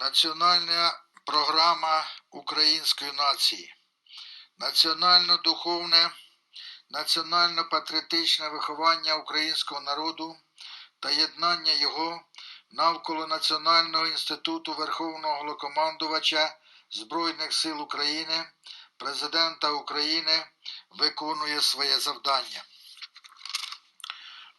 Національна програма української нації. Національно-духовне, національно-патріотичне виховання українського народу та єднання його навколо Національного інституту Верховного Головнокомандувача Збройних сил України, Президента України виконує своє завдання.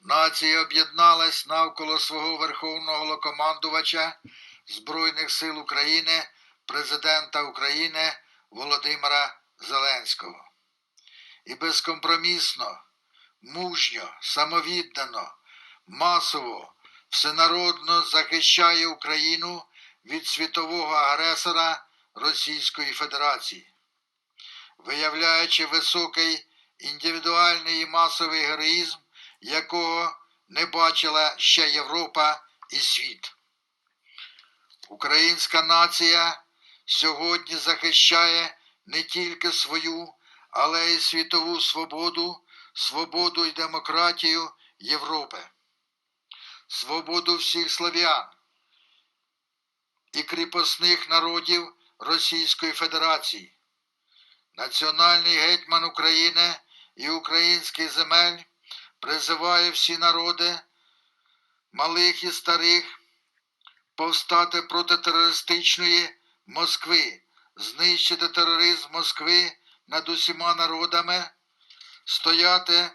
Нація об'єдналась навколо свого Верховного Головнокомандувача Збройних сил України, Президента України Володимира Зеленського. І безкомпромісно, мужньо, самовіддано, масово, всенародно захищає Україну від світового агресора Російської Федерації, виявляючи високий індивідуальний і масовий героїзм, якого не бачила ще Європа і світ. Українська нація сьогодні захищає не тільки свою, але й світову свободу, свободу і демократію Європи, свободу всіх слов'ян і кріпосних народів Російської Федерації. Національний гетьман України і українських земель призиває всі народи, малих і старих, повстати проти терористичної Москви, знищити тероризм Москви над усіма народами, стояти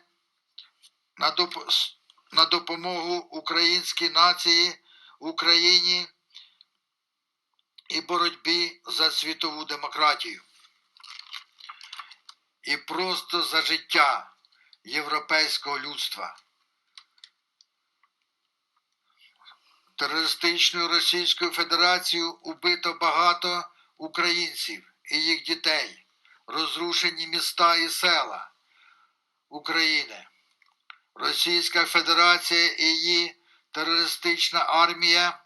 на, доп... на допомогу українській нації, Україні і боротьбі за світову демократію. І просто за життя європейського людства. Терористичною Російською Федерацією убито багато українців і їх дітей, розрушені міста і села України. Російська Федерація і її терористична армія,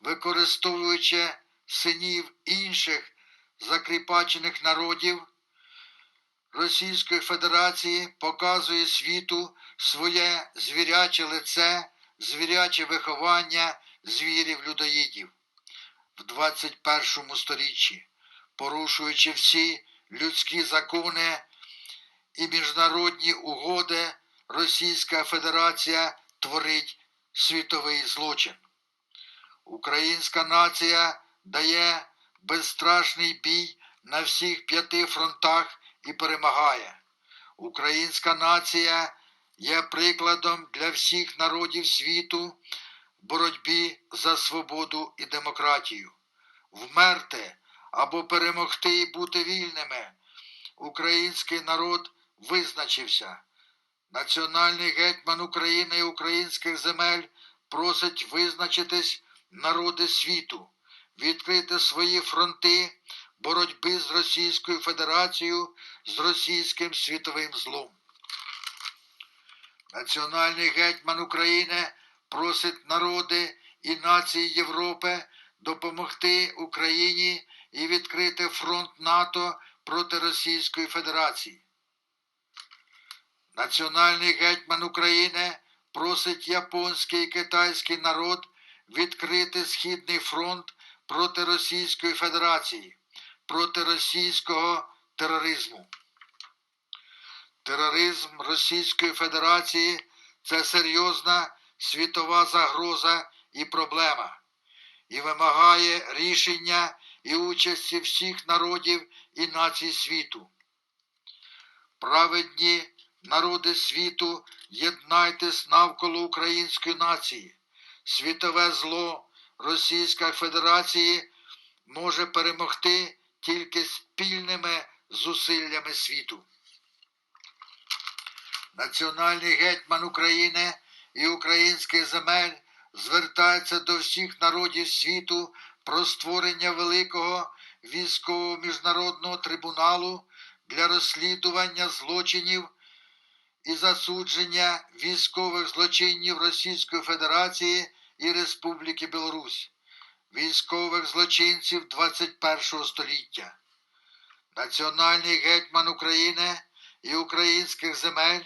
використовуючи синів інших закріпачених народів Російської Федерації, показує світу своє звіряче лице, звіряче виховання звірів-людоїдів в 21 сторіччі, порушуючи всі людські закони і міжнародні угоди, Російська Федерація творить світовий злочин. Українська нація дає безстрашний бій на всіх п'яти фронтах і перемагає. Українська нація є прикладом для всіх народів світу боротьбі за свободу і демократію. Вмерти або перемогти і бути вільними. Український народ визначився. Національний гетьман України і українських земель просить визначитись народи світу, відкрити свої фронти боротьби з Російською Федерацією, з російським світовим злом. Національний гетьман України просить народи і нації Європи допомогти Україні і відкрити фронт НАТО проти Російської Федерації. Національний гетьман України просить японський і китайський народ відкрити Східний фронт проти Російської Федерації, проти російського тероризму. Тероризм Російської Федерації це серйозна світова загроза і проблема, і вимагає рішення і участі всіх народів і націй світу. Праведні народи світу, єднайтесь навколо української нації. Світове зло Російської Федерації може перемогти тільки спільними зусиллями світу. Національний гетьман України і українських земель звертається до всіх народів світу про створення великого військового міжнародного трибуналу для розслідування злочинів і засудження військових злочинів Російської Федерації і Республіки Білорусь, військових злочинців 21 століття. Національний гетьман України і українських земель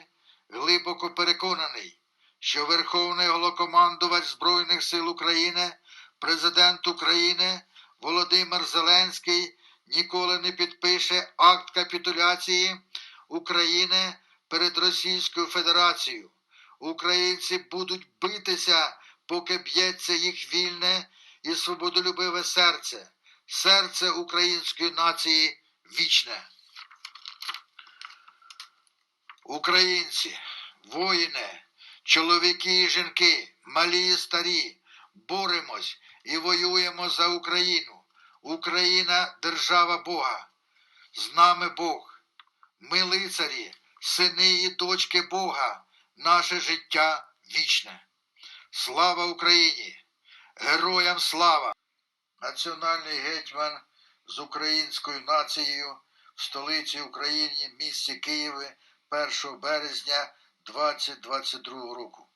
глибоко переконаний, що Верховний Голокомандувач Збройних сил України, президент України Володимир Зеленський ніколи не підпише акт капітуляції України перед Російською Федерацією. Українці будуть битися, поки б'ється їх вільне і свободолюбиве серце, серце української нації вічне. Українці, воїни, чоловіки і жінки, малі і старі, боремось і воюємо за Україну. Україна держава Бога. З нами Бог. Ми лицарі, сини і дочки Бога, наше життя вічне. Слава Україні! Героям слава! Національний гетьман з українською нацією в столиці України, місті Києві 1 березня 2022 року.